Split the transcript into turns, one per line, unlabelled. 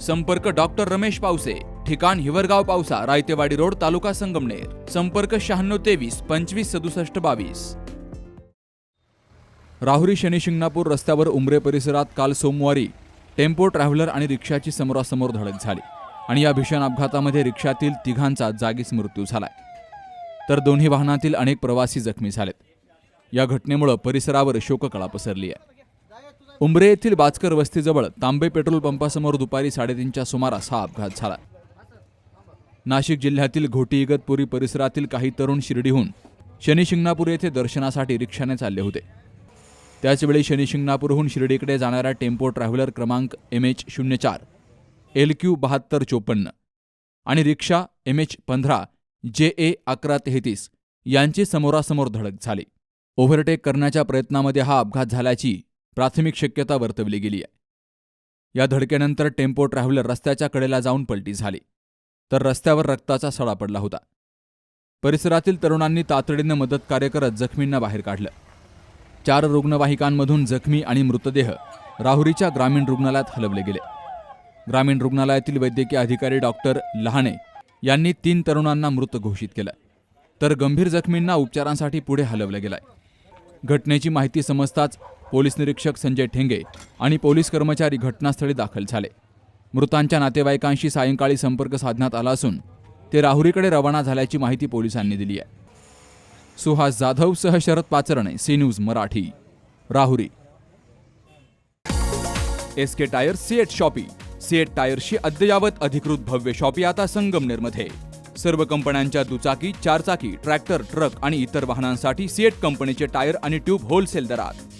संपर्क डॉक्टर रमेश पावसे ठिकाण हिवरगाव पावसा रायतेवाडी रोड तालुका संगमनेर. संपर्क शहाण्णव तेवीस पंचवीस सदुसष्ट बावीस. राहुरी शनी शिंगणापूर रस्त्यावर उमरे परिसरात काल सोमवारी टेम्पो ट्रॅव्हलर आणि रिक्षाची समोरासमोर धडक झाली आणि या भीषण अपघातामध्ये रिक्षातील तिघांचा जागीच मृत्यू झालाय. तर दोन्ही वाहनातील अनेक प्रवासी जखमी झालेत. या घटनेमुळे परिसरावर शोककळा पसरली आहे उंबरे येथील बाचकर वस्तीजवळ तांबे पेट्रोल पंपासमोर दुपारी साडेतीनच्या सुमारास हा अपघात झाला. नाशिक जिल्ह्यातील घोटी इगतपुरी परिसरातील काही तरुण शिर्डीहून शनिशिंगणापूर येथे दर्शनासाठी रिक्षाने चालले होते. त्याचवेळी शनिशिंगणापूरहून शिर्डीकडे जाणाऱ्या टेम्पो ट्रॅव्हलर क्रमांक एम एच शून्य चार एल क्यू बहात्तर चोपन्न आणि रिक्षा एम एच पंधरा जे ए अकरा तेहतीस यांची समोरासमोर धडक झाली. ओव्हरटेक करण्याच्या प्रयत्नामध्ये हा अपघात झाल्याची प्राथमिक शक्यता वर्तवली गेली आहे. या धडकेनंतर टेम्पो ट्रॅव्हलर रस्त्याच्या कडेला जाऊन पलटी झाली. तर रस्त्यावर रक्ताचा सडा पडला होता. परिसरातील तरुणांनी तातडीनं मदत कार्य करत जखमींना बाहेर काढलं. चार रुग्णवाहिकांमधून जखमी आणि मृतदेह राहुरीच्या ग्रामीण रुग्णालयात हलवले गेले. ग्रामीण रुग्णालयातील वैद्यकीय अधिकारी डॉक्टर लहाणे यांनी तीन तरुणांना मृत घोषित केलं. तर गंभीर जखमींना उपचारांसाठी पुढे हलवलं गेलंय. घटनेची माहिती समजताच पोलीस निरीक्षक संजय ठेंगे आणि पोलीस कर्मचारी घटनास्थळी दाखल झाले. मृतांच्या नातेवाईकांशी सायंकाळी संपर्क साधण्यात आला असून ते राहुरीकडे रवाना झाल्याची माहिती पोलिसांनी दिली आहे. सुहास जाधव सह Sharad Pacharane C news Marathi Rahuri. S K tyre CEAT shoppe. CEAT टायर्सची अद्ययावत अधिकृत भव्य शॉपी आता संगमनेरमध्ये. सर्व कंपन्यांच्या दुचाकी चारचाकी ट्रॅक्टर ट्रक आणि इतर वाहनांसाठी सीएट कंपनीचे टायर आणि ट्यूब होलसेल दरात.